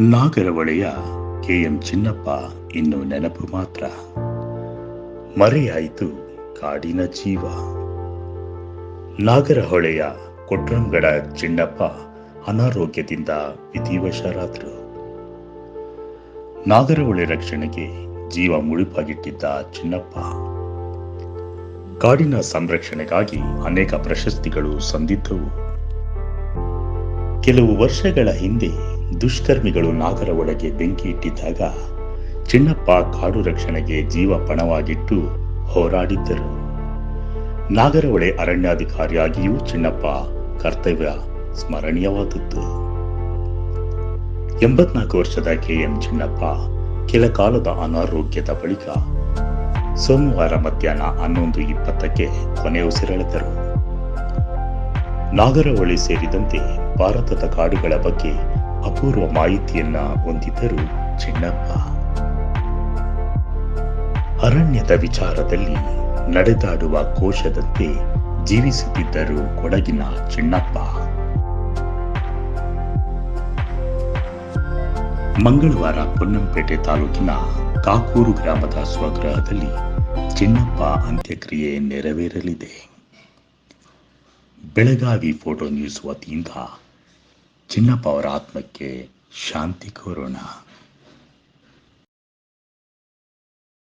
ನಾಗರಹೊಳೆಯ KM Chinnappa ಇನ್ನು ನೆನಪು ಮಾತ್ರ. ಮರೆಯಾಯಿತು ಕಾಡಿನ ಜೀವ. ನಾಗರಹೊಳೆಯ ಕೊಟ್ರಂಗಡ ಚಿನ್ನಪ್ಪ ಅನಾರೋಗ್ಯದಿಂದ ವಿಧಿವಶರಾದರು. ನಾಗರಹೊಳೆ ರಕ್ಷಣೆಗೆ ಜೀವ ಮುಳುಪಾಗಿಟ್ಟಿದ್ದ ಚಿನ್ನಪ್ಪ. ಕಾಡಿನ ಸಂರಕ್ಷಣೆಗಾಗಿ ಅನೇಕ ಪ್ರಶಸ್ತಿಗಳು ಸಂದಿದ್ದವು. ಕೆಲವು ವರ್ಷಗಳ ಹಿಂದೆ ದುಷ್ಕರ್ಮಿಗಳು ನಾಗರಹೊಳೆಗೆ ಬೆಂಕಿ ಇಟ್ಟಿದ್ದಾಗ ಚಿನ್ನಪ್ಪ ಕಾಡು ರಕ್ಷಣೆಗೆ ಜೀವ ಪಣವಾಗಿಟ್ಟು ಹೋರಾಡಿದ್ದರು. ನಾಗರಹೊಳೆ ಅರಣ್ಯಾಧಿಕಾರಿಯಾಗಿಯೂ ಚಿನ್ನಪ್ಪ ಕರ್ತವ್ಯ ಸ್ಮರಣೀಯವಾದದ್ದು. ಎಂಬತ್ನಾಲ್ಕು ವರ್ಷದ ಕೆಎಂ ಚಿನ್ನಪ್ಪ ಕೆಲ ಕಾಲದ ಅನಾರೋಗ್ಯದ ಬಳಿಕ ಸೋಮವಾರ ಮಧ್ಯಾಹ್ನ ಹನ್ನೊಂದು ಇಪ್ಪತ್ತಕ್ಕೆ ಕೊನೆಯುಸಿರೆಳೆದರು. ನಾಗರಹೊಳೆ ಸೇರಿದಂತೆ ಭಾರತದ ಕಾಡುಗಳ ಬಗ್ಗೆ ಅಪೂರ್ವ ಮಾಹಿತಿಯನ್ನ ಹೊಂದಿದ್ದರು ಚಿನ್ನಪ್ಪ. ಅರಣ್ಯದ ವಿಚಾರದಲ್ಲಿ ನಡೆದಾಡುವ ಕೋಶದಂತೆ ಜೀವಿಸುತ್ತಿದ್ದರು ಕೊಡಗಿನ ಚಿನ್ನಪ್ಪ. ಮಂಗಳವಾರ ಪೊನ್ನಂಪೇಟೆ ತಾಲೂಕಿನ ಕಾಕೂರು ಗ್ರಾಮದ ಸ್ವಗೃಹದಲ್ಲಿ ಚಿನ್ನಪ್ಪ ಅಂತ್ಯಕ್ರಿಯೆ ನೆರವೇರಲಿದೆ. ಬೆಳಗಾವಿ ಫೋಟೋ ನ್ಯೂಸ್ ವತಿಯಿಂದ ಚಿನ್ನಪ್ಪ ಅವರ ಆತ್ಮಕ್ಕೆ ಶಾಂತಿ ಕೋರೋಣ.